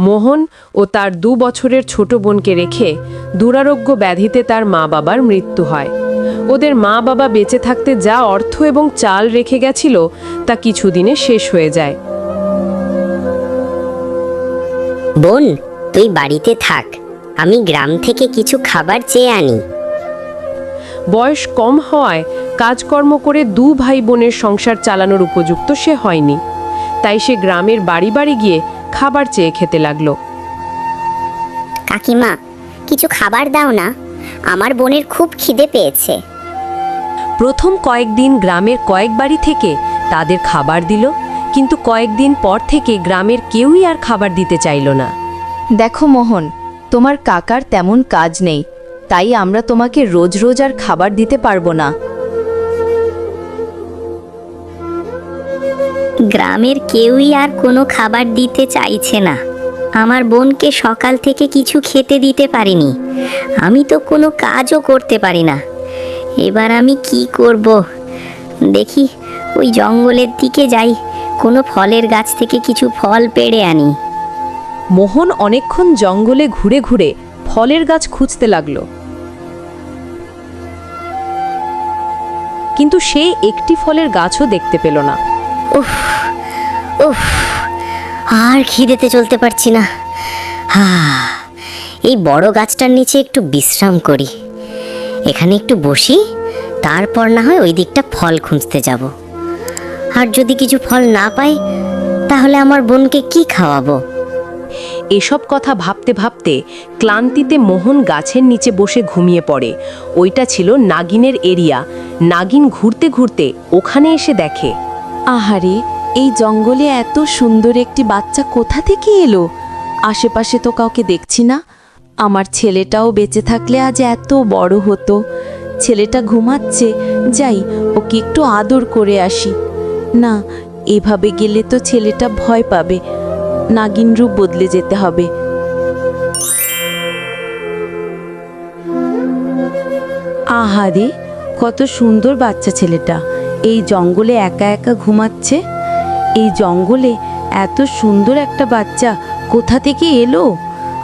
মোহন ও তার দু বছরের ছোট বোনকে রেখে দুরারোগ্য ব্যাধিতে তার মা বাবার মৃত্যু হয়। ওদের মা বাবা বেঁচে থাকতে যা অর্থ এবং চাল রেখে গেছিল তা কিছুদিনে শেষ হয়ে যায়। বোন তুই বাড়িতে থাক। আমি গ্রাম থেকে কিছু খাবার চেয়ে আনি। বয়স কম হওয়ায় কাজকর্ম করে দু ভাই বোনের সংসার চালানোর উপযুক্ত সে হয়নি। তাই সে গ্রামের বাড়ি বাড়ি গিয়ে খাবার চেয়ে খেতে লাগল। কাকিমা কিছু খাবার দাও না। আমার বোনের খুব খিদে পেয়েছে। প্রথম কয়েকদিন গ্রামের কয়েক বাড়ি থেকে তাদের খাবার দিল কিন্তু কয়েকদিন পর থেকে গ্রামের কেউই আর খাবার দিতে চাইল না। দেখো মোহন তোমার কাকার তেমন কাজ নেই তাই আমরা তোমাকে রোজ রোজ আর খাবার দিতে পারব না। গ্রামের কেউই আর কোনো খাবার দিতে চাইছে না। আমার বোনকে সকাল থেকে কিছু খেতে দিতে পারিনি। আমি তো কোনো কাজও করতে পারি না। এবার আমি কি করব? দেখি, ওই জঙ্গলের দিকে যাই। কোনো ফলের গাছ থেকে কিছু ফল পেড়ে আনি। মোহন অনেকক্ষণ জঙ্গলে ঘুরে ঘুরে ফলের গাছ খুঁজতে লাগল। কিন্তু সে একটি ফলের গাছও দেখতে পেল না। উফ উফ, আর খিদেতে চলতে পারছি না। হা, এই বড় গাছটার নিচে একটু বিশ্রাম করি। এখানে একটু বসি, তারপর না হয় ওই দিকটা ফল খুঁজতে যাব। আর যদি কিছু ফল না পাই, তাহলে আমার বোনকে কি খাওয়াবো? এসব কথা ভাবতে ভাবতে ক্লান্তিতে মোহন গাছের নিচে বসে ঘুমিয়ে পড়ে। ওইটা ছিল নাগিনের এরিয়া। নাগিন ঘুরতে ঘুরতে ওখানে এসে দেখে। আহারে, এই জঙ্গলে এত সুন্দর একটি বাচ্চা কোথা থেকে এলো? আশেপাশে তো কাউকে দেখছি না। আমার ছেলেটাও বেঁচে থাকলে আজ এত বড় হতো। ছেলেটা ঘুমাচ্ছে, যাই, ওকে একটু আদর করে আসি। না, এভাবে গেলে তো ছেলেটা ভয় পাবে। নাগিন রূপ বদলে যেতে হবে। আহারে, কত সুন্দর বাচ্চা ছেলেটা। এই জঙ্গলে একা একা ঘুমাচ্ছে? এই জঙ্গলে এত সুন্দর একটা বাচ্চা কোথা থেকে এলো?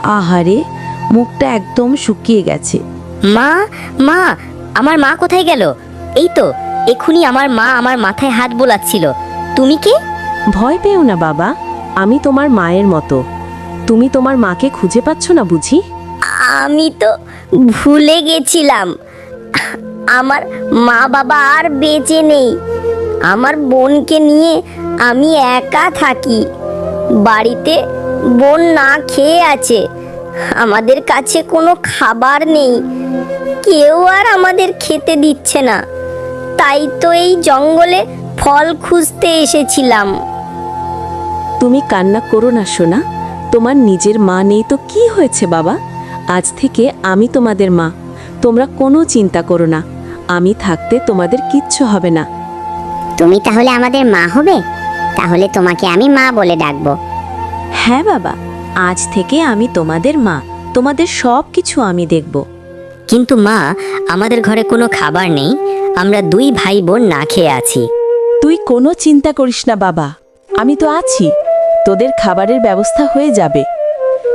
আহারে মুখটা একদম শুকিয়ে গেছে। মা মা আমার মা কোথায় গেল? এই তো এক্ষুনি আমার মা আমার মাথায় হাত বোলাচ্ছিল। তুমি কে? ভয় পেও না বাবা আমি তোমার মায়ের মতো। তুমি তোমার মাকে খুঁজে পাচ্ছ না বুঝি? আমি তো ভুলে গেছিলাম। আমার মা বাবা আর বেঁচে নেই। আমার বোনকে নিয়ে আমি একা থাকি। বাড়িতে বোন না খেয়ে আছে। আমাদের কাছে কোনো খাবার নেই। কেউ আর আমাদের খেতে দিচ্ছে না। তাই তো এই জঙ্গলে ফল খুঁজতে এসেছিলাম। তুমি কান্না করো না, সোনা। তোমার নিজের মা নেই তো কি হয়েছে, বাবা? আজ থেকে আমি তোমাদের মা। তোমরা কোনো চিন্তা করো না। আমি থাকতে তোমাদের কিচ্ছু হবে না। তুমি তাহলে আমাদের মা হবে? তাহলে তোমাকে আমি মা বলে ডাকবো। হ্যাঁ বাবা আজ থেকে আমি তোমাদের মা তোমাদের সব কিছু আমি দেখব। কিন্তু মা আমাদের ঘরে কোনো খাবার নেই আমরা দুই ভাই বোন না খেয়ে আছি। তুই কোনো চিন্তা করিস না বাবা আমি তো আছি তোদের খাবারের ব্যবস্থা হয়ে যাবে।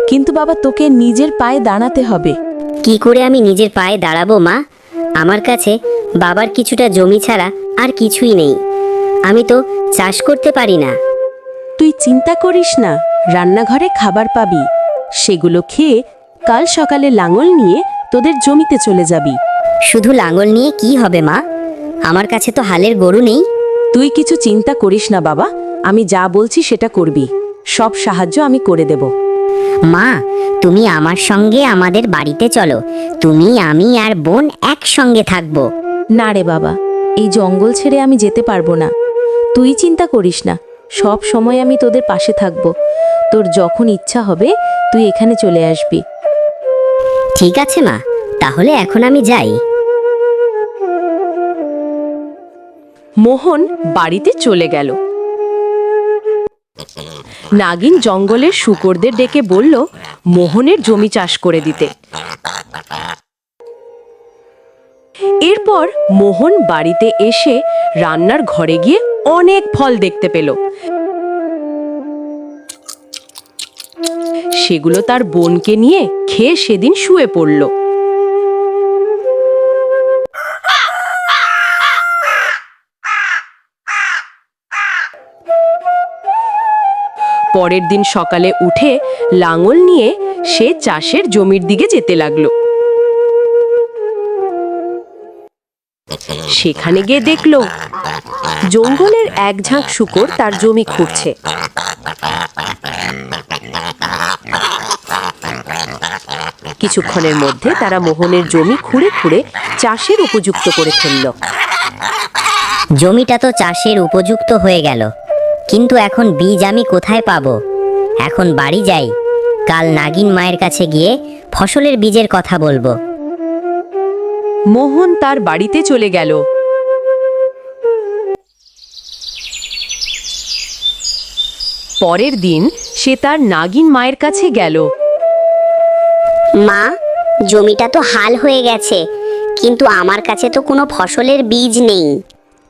কিন্তু বাবা তোকে নিজের পায়ে দাঁড়াতে হবে। কি করে আমি নিজের পায়ে দাঁড়াবো মা? আমার কাছে বাবার কিছুটা জমি ছাড়া আর কিছুই নেই। আমি তো চাষ করতে পারি না। তুই চিন্তা করিস না রান্নাঘরে খাবার পাবি। সেগুলো খেয়ে কাল সকালে লাঙল নিয়ে তোদের জমিতে চলে যাবি। শুধু লাঙল নিয়ে কি হবে মা? আমার কাছে তো হালের গরু নেই। তুই কিছু চিন্তা করিস না বাবা। আমি যা বলছি সেটা করবি। সব সাহায্য আমি করে দেব। মা তুমি আমার সঙ্গে আমাদের বাড়িতে চলো। তুমি আমি আর বোন একসঙ্গে থাকব। না রে বাবা এই জঙ্গল ছেড়ে আমি যেতে পারব না। তুই চিন্তা করিস না সব সময় আমি তোদের পাশে থাকব। তোর যখন ইচ্ছা হবে তুই এখানে চলে আসবি। ঠিক আছে মা তাহলে এখন আমি যাই। মোহন বাড়িতে চলে গেল। নাগিন জঙ্গলের শুকরদের ডেকে বলল, মোহনের জমি চাষ করে দিতে। এরপর মোহন বাড়িতে এসে রান্নার ঘরে গিয়ে অনেক ফল দেখতে পেল। সেগুলো তার বোনকে নিয়ে খেয়ে সেদিন শুয়ে পড়ল। পরের দিন সকালে উঠে লাঙল নিয়ে সে চাষের জমির দিকে যেতে লাগল। সেখানে গিয়ে দেখল, জঙ্গলের এক ঝাঁক শুকর তার জমি খুঁড়ছে। কিছুক্ষণের মধ্যে তারা মোহনের জমি খুঁড়ে খুঁড়ে চাষের উপযুক্ত করে ফেলল। জমিটা তো চাষের উপযুক্ত হয়ে গেল। কিন্তু এখন বীজ আমি কোথায় পাবো? এখন বাড়ি যাই। কাল নাগিন মায়ের কাছে গিয়ে ফসলের বীজের কথা বলব। মোহন তার বাড়িতে চলে গেল। পরের দিন সে তার নাগিন মায়ের কাছে গেল। মা জমিটা তো হাল হয়ে গেছে কিন্তু আমার কাছে তো কোনো ফসলের বীজ নেই।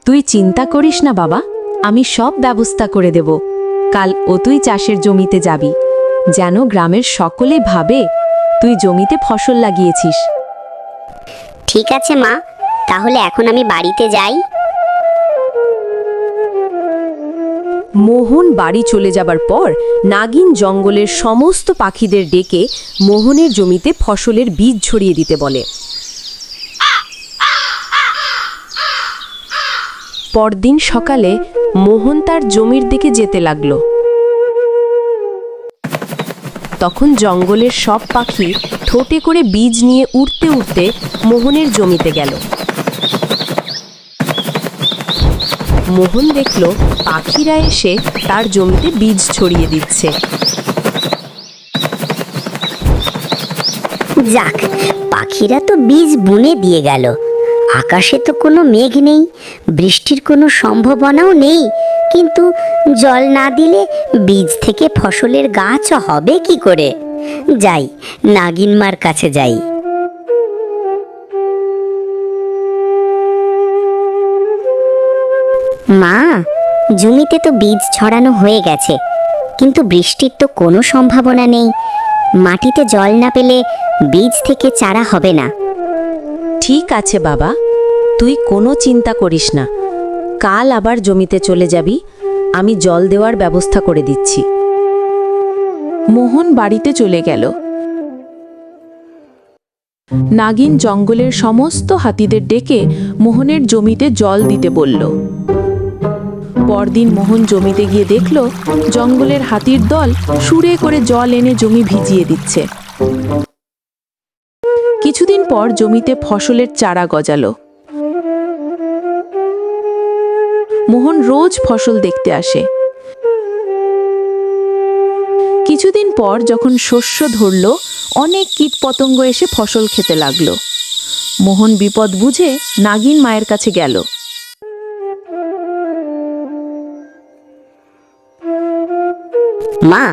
তুই চিন্তা করিস না বাবা আমি সব ব্যবস্থা করে দেব। কাল ও তুই চাষের জমিতে যাবি। যেন গ্রামের সকলে ভাবে তুই জমিতে ফসল লাগিয়েছিস। ঠিক আছে মা তাহলে এখন আমি বাড়িতে যাই। মোহন বাড়ি চলে যাবার পর নাগিন জঙ্গলের সমস্ত পাখিদের ডেকে মোহনের জমিতে ফসলের বীজ ছড়িয়ে দিতে বলে। পরদিন সকালে মোহন তার জমির দিকে যেতে লাগল। তখন জঙ্গলের সব পাখি ঠোঁটে করে বীজ নিয়ে উড়তে উড়তে মোহনের জমিতে গেল। মোহন দেখল পাখিরা এসে তার জমিতে বীজ ছড়িয়ে দিচ্ছে। যাক, পাখিরা তো বীজ বুনে দিয়ে গেল। আকাশে তো কোনো মেঘ নেই, বৃষ্টির কোনো সম্ভাবনাও নেই, কিন্তু জল না দিলে বীজ থেকে ফসলের গাছ হবে কি করে? যাই, নাগিনমার কাছে যাই। মা, জমিতে তো বীজ ছড়ানো হয়ে গেছে, কিন্তু বৃষ্টির তো কোনো সম্ভাবনা নেই। মাটিতে জল না পেলে বীজ থেকে চারা হবে না। ঠিক আছে বাবা তুই কোনো চিন্তা করিস না। কাল আবার জমিতে চলে যাবি, আমি জল দেওয়ার ব্যবস্থা করে দিচ্ছি। মোহন বাড়িতে চলে গেল। নাগিন জঙ্গলের সমস্ত হাতিদের ডেকে মোহনের জমিতে জল দিতে বলল। পরদিন মোহন জমিতে গিয়ে দেখল, জঙ্গলের হাতির দল সুরে করে জল এনে জমি ভিজিয়ে দিচ্ছে। কিছুদিন পর জমিতে ফসলের চারা গজালো। মোহন রোজ ফসল দেখতে আসে। কিছুদিন পর যখন শস্য ধরল অনেক কীটপতঙ্গ এসে ফসল খেতে লাগল। মোহন বিপদ বুঝে নাগিন মায়ের কাছে গেল। মা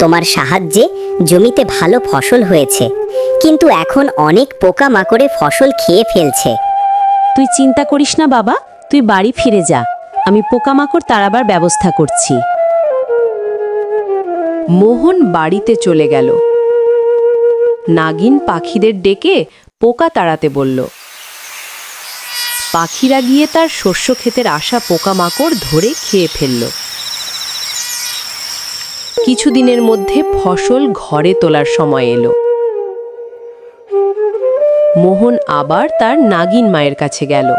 তোমার সাহায্যে জমিতে ভালো ফসল হয়েছে কিন্তু এখন অনেক পোকামাকড়ে ফসল খেয়ে ফেলছে। তুই চিন্তা করিস না বাবা তুই বাড়ি ফিরে যা। আমি পোকামাকড় তাড়াবার ব্যবস্থা করছি। মোহন বাড়িতে চলে গেল। নাগিন পাখিদের ডেকে পোকা তাড়াতে বলল, পাখিরা গিয়ে তার শস্য ক্ষেতের আসা পোকামাকড় ধরে খেয়ে ফেলল। কিছুদিনের মধ্যে ফসল ঘরে তোলার সময় এলো। মোহন আবার তার নাগিন মায়ের কাছে গেল।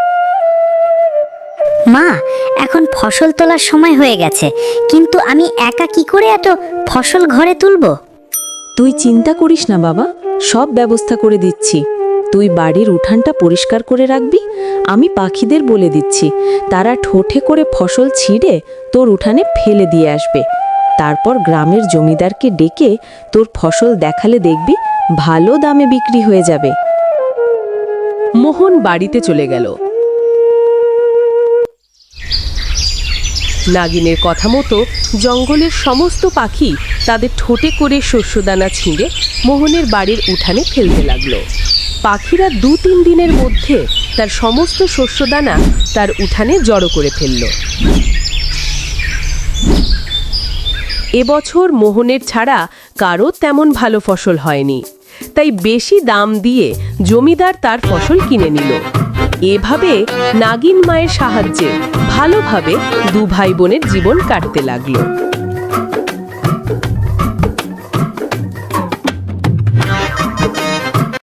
মা, এখন ফসল তোলার সময় হয়ে গেছে, কিন্তু আমি একা কি করে এত ফসল ঘরে তুলবো? তুই চিন্তা করিস না বাবা, সব ব্যবস্থা করে দিচ্ছি। তুই বাড়ির উঠানটা পরিষ্কার করে রাখবি, আমি পাখিদের বলে দিচ্ছি, তারা ঠোঁটে করে ফসল ছিঁড়ে তোর উঠানে ফেলে দিয়ে আসবে। তারপর গ্রামের জমিদারকে ডেকে তোর ফসল দেখালে দেখবি ভালো দামে বিক্রি হয়ে যাবে। মোহন বাড়িতে চলে গেল। নাগিনের কথা মতো জঙ্গলের সমস্ত পাখি তাদের ঠোঁটে করে শস্যদানা ছিঁড়ে মোহনের বাড়ির উঠানে ফেলতে লাগল। পাখিরা দু তিন দিনের মধ্যে তার সমস্ত শস্যদানা তার উঠানে জড়ো করে ফেলল। এবছর মোহনের ছাড়া কারও তেমন ভালো ফসল হয়নি, তাই বেশি দাম দিয়ে জমিদার তার ফসল কিনে নিল। এভাবে নাগিন মায়ের সাহায্যে ভালোভাবে দু ভাই বোনের জীবন কাটতে লাগল।